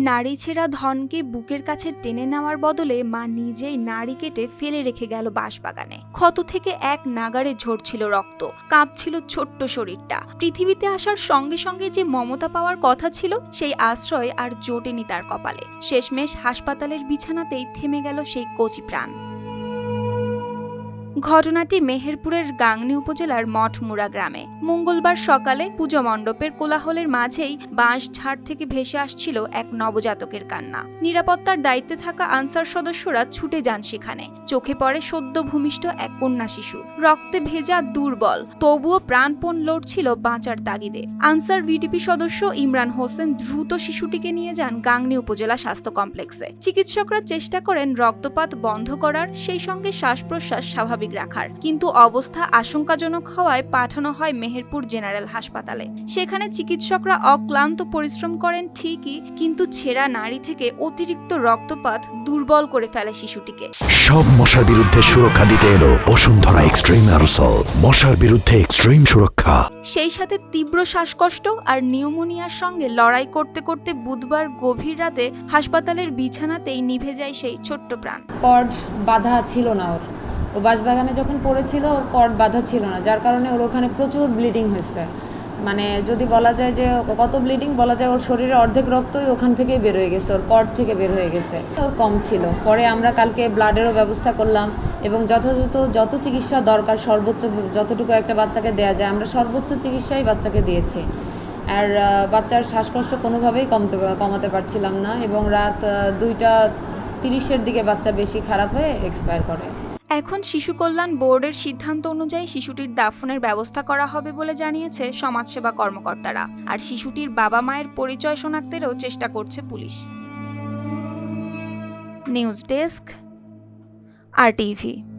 নারী ছেঁড়া ধনকে বুকের কাছে টেনে নেওয়ার বদলে মা নিজেই নারী কেটে ফেলে রেখে গেল বাঁশবাগানে। ক্ষত থেকে এক নাগারে ঝরছিল রক্ত, কাঁপছিল ছোট্ট শরীরটা। পৃথিবীতে আসার সঙ্গে সঙ্গে যে মমতা পাওয়ার কথা ছিল, সেই আশ্রয় আর জোটেনি তার কপালে। শেষমেশ হাসপাতালের বিছানাতেই থেমে গেল সেই কচি প্রাণ। ঘটনাটি মেহেরপুরের গাংনি উপজেলার মঠমুড়া গ্রামে। মঙ্গলবার সকালে পূজা মণ্ডপের কোলাহলের মাঝেই বাঁশ ঝাড় থেকে ভেসে আসছিল এক নবজাতকের কান্না। নিরাপত্তার দায়িত্বে থাকা আনসার সদস্যরা ছুটে যান সেখানে। চোখে পড়ে সদ্য ভূমিষ্ঠ এক কন্যা শিশু। রক্তে ভেজা দুর্বল, তবুও প্রাণপণ লড়ছিল বাঁচার তাগিদে। আনসার ভিডিপি সদস্য ইমরান হোসেন দ্রুত শিশুটিকে নিয়ে যান গাংনি উপজেলা স্বাস্থ্য কমপ্লেক্সে। চিকিৎসকরা চেষ্টা করেন রক্তপাত বন্ধ করার, সেই সঙ্গে শ্বাস প্রশ্বাস স্বাভাবিক রাখার। কিন্তু অবস্থা আশঙ্কাজনক হওয়ায় পাঠানো হয় মেহেরপুর জেনারেল হাসপাতালে। সেখানে চিকিৎসকরা অক্লান্ত পরিশ্রম করেন ঠিকই কিন্তু ছেঁড়া নারী থেকে অতিরিক্ত রক্তপাত দুর্বল করে ফেলে শিশুটিকে। সব মশার বিরুদ্ধে সুরক্ষা দিতে এলো বসুন্ধরা এক্সট্রিম অ্যারোসল। মশার বিরুদ্ধে এক্সট্রিম সুরক্ষা। সেই সাথে তীব্র শ্বাসকষ্ট আর নিউমোনিয়ার সঙ্গে লড়াই করতে করতে বুধবার গভীর রাতে হাসপাতালের বিছানাতেই নিভে যায় সেই ছোট্ট প্রাণ। কর্ড বাঁধা ছিল না ওর। ও বাঁশবাগানে যখন পড়েছিল, ওর কর্ড বাঁধা ছিল না, যার কারণে ওর ওখানে প্রচুর ব্লিডিং হয়েছে। মানে যদি বলা যায় যে কত ব্লিডিং, বলা যায় ওর শরীরে অর্ধেক রক্তই ওখান থেকেই বের হয়ে গেছে, ওর কর্ড থেকে বের হয়ে গেছে। ওর কম ছিল। পরে আমরা কালকে ব্লাডেরও ব্যবস্থা করলাম এবং যথাযথ যত চিকিৎসা দরকার, সর্বোচ্চ যতটুকু একটা বাচ্চাকে দেওয়া যায়, আমরা সর্বোচ্চ চিকিৎসাই বাচ্চাকে দিয়েছি। আর বাচ্চার শ্বাসকষ্ট কোনোভাবেই কমতে কমাতে পারছিলাম না এবং রাত দুইটা তিরিশের দিকে বাচ্চা বেশি খারাপ হয়ে এক্সপায়ার করে। এখন শিশু কল্যাণ বোর্ডের সিদ্ধান্ত অনুযায়ী শিশুটির দাফনের ব্যবস্থা করা হবে বলে জানিয়েছে সমাজসেবা কর্মকর্তারা। আর শিশুটির বাবা মায়ের পরিচয় শনাক্তেরও চেষ্টা করছে police. News desk, R TV.